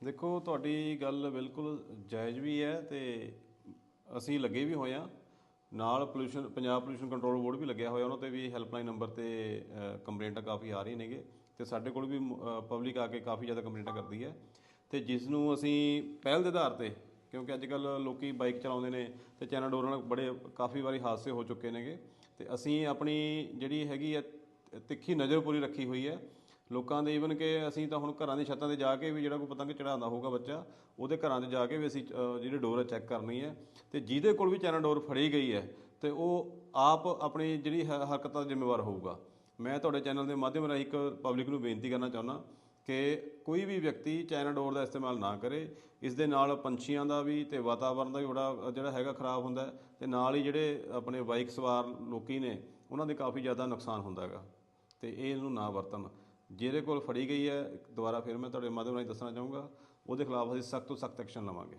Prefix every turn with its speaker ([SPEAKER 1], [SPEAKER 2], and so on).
[SPEAKER 1] ਦੇਖੋ, ਤੁਹਾਡੀ ਗੱਲ ਬਿਲਕੁਲ ਜਾਇਜ਼ ਵੀ ਹੈ ਤੇ ਅਸੀਂ ਲੱਗੇ ਵੀ ਹੋਏ ਆ ਨਾਲ pollution Punjab pollution control board ਵੀ ਲੱਗਿਆ ਹੋਇਆ, ਉਹਨਾਂ ਤੇ ਵੀ ਹੈਲਪਲਾਈਨ ਨੰਬਰ ਤੇ ਕੰਪਲੇਂਟਾਂ ਕਾਫੀ ਆ ਰਹੀਆਂ ਨੇਗੇ ਤੇ ਸਾਡੇ ਕੋਲ ਵੀ ਪਬਲਿਕ ਆ ਕੇ ਕਾਫੀ ਜ਼ਿਆਦਾ ਕੰਪਲੇਂਟਾਂ ਕਰਦੀ ਹੈ ਤੇ ਜਿਸ ਨੂੰ ਅਸੀਂ ਪਹਿਲ ਦੇ ਆਧਾਰ ਤੇ, ਕਿਉਂਕਿ ਅੱਜ ਕੱਲ ਲੋਕੀ ਬਾਈਕ ਚਲਾਉਂਦੇ ਨੇ ਤੇ ਚੈਨਾ ਡੋਰ ਨਾਲ ਬੜੇ, ਕਾਫੀ ਵਾਰੀ ਹਾਦਸੇ ਹੋ ਚੁੱਕੇ ਨੇਗੇ ਤੇ ਅਸੀਂ ਆਪਣੀ ਜਿਹੜੀ ਹੈਗੀ ਹੈ, ਤਿੱਖੀ ਨਜ਼ਰ ਪੂਰੀ ਰੱਖੀ ਹੋਈ ਹੈ ਲੋਕਾਂ ਦੇ ਈਵਨ ਕਿ ਅਸੀਂ ਤਾਂ ਹੁਣ ਘਰਾਂ ਦੀ ਛੱਤਾਂ ਤੇ ਜਾ ਕੇ ਵੀ ਜਿਹੜਾ ਕੋਈ ਪਤੰਗ ਚੜਾਉਂਦਾ ਹੋਊਗਾ ਬੱਚਾ ਉਹਦੇ ਘਰਾਂ 'ਤੇ ਜਾ ਕੇ ਵੀ ਅਸੀਂ ਅ, ਜਿਹੜੀ ਡੋਰ ਹੈ ਚੈੱਕ ਕਰਨੀ ਹੈ। ਤੇ ਜਿਹਦੇ ਕੋਲ ਵੀ ਚੈਨਾ ਡੋਰ ਫੜੀ ਗਈ ਹੈ ਤੇ ਉਹ ਆਪ ਆਪਣੀ ਜਿਹੜੀ ਹ- ਹਰਕਤਾਂ ਦਾ ਜ਼ਿੰਮੇਵਾਰ ਹੋਊਗਾ। ਮੈਂ ਤੁਹਾਡੇ ਚੈਨਲ ਦੇ ਮਾਧਿਅਮ ਰਾਹੀਂ ਇੱਕ ਪਬਲਿਕ ਨੂੰ ਬੇਨਤੀ ਕਰਨਾ ਚਾਹੁੰਦਾ ਕਿ ਕੋਈ ਵੀ ਵਿਅਕਤੀ ਚਾਈਨਾ ਡੋਰ ਦਾ ਇਸਤੇਮਾਲ ਨਾ ਕਰੇ। ਇਸ ਦੇ ਨਾਲ ਪੰਛੀਆਂ ਦਾ ਵੀ ਤੇ ਵਾਤਾਵਰਣ ਦਾ ਵੀ ਬੜਾ ਜਿਹੜਾ ਹੈਗਾ ਖਰਾਬ ਹੁੰਦਾ ਹੈ। ਤੇ ਨਾਲ ਹੀ ਜਿਹੜੇ ਆਪਣੇ ਬਾਈਕ ਸਵਾਰ ਲੋਕੀ ਨੇ ਉਹਨਾਂ ਦੇ ਕਾਫੀ ਜ਼ਿਆਦਾ ਨੁਕਸਾਨ ਹੁੰਦਾ ਹੈਗਾ। ਤੇ ਇਹ ਇਹਨੂੰ ਨਾ ਵਰਤਣ। ਜਿਹਦੇ ਕੋਲ ਫੜੀ ਗਈ ਹੈ ਦੁਬਾਰਾ ਫਿਰ ਮੈਂ ਤੁਹਾਡੇ ਮਾਧਿਅਮ ਰਾਹੀਂ ਦੱਸਣਾ ਚਾਹੂੰਗਾ, ਉਹਦੇ ਖਿਲਾਫ ਅਸੀਂ ਸਖਤ ਤੋਂ ਸਖਤ ਐਕਸ਼ਨ ਲਵਾਂਗੇ।